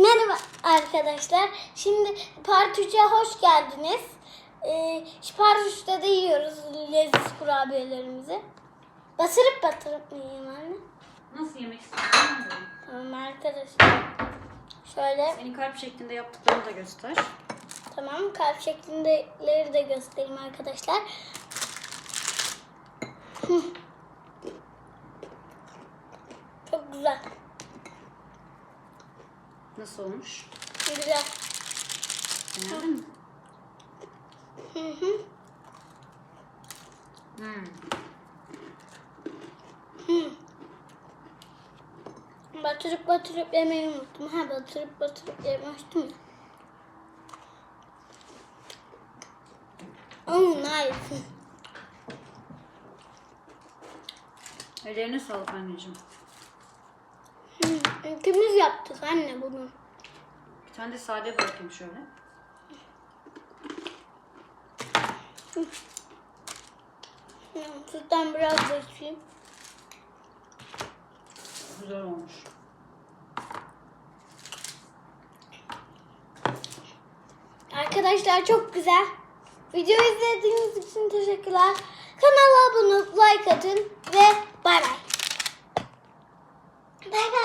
Merhaba arkadaşlar. Şimdi Part 3'e hoş geldiniz. Ee, Part 3'te de yiyoruz leziz kurabiyelerimizi. Batırıp batırıp mı yiyeyim anne? Nasıl yemek istiyorsun? Tamam arkadaşlar. Şöyle Senin kalp şeklinde yaptıklarını da göster. tamam kalp şeklindeleri de göstereyim arkadaşlar. Çok güzel. Nasıl olmuş? Güzel. Beğendin mi? Hı hı. Hmm. Hı. Batırıp batırıp yemeyi unuttum. Ha batırıp batırıp yemiştim ya. Oh nice. Ellerine sağlık anneciğim. Hı. İkimiz yaptık anne bunu. Bir tane de sade bırakayım şöyle. Sütten biraz dökeyim. Güzel olmuş. Arkadaşlar çok güzel. Video izlediğiniz için teşekkürler. Kanala abone like atın ve bay bay. Bay bay.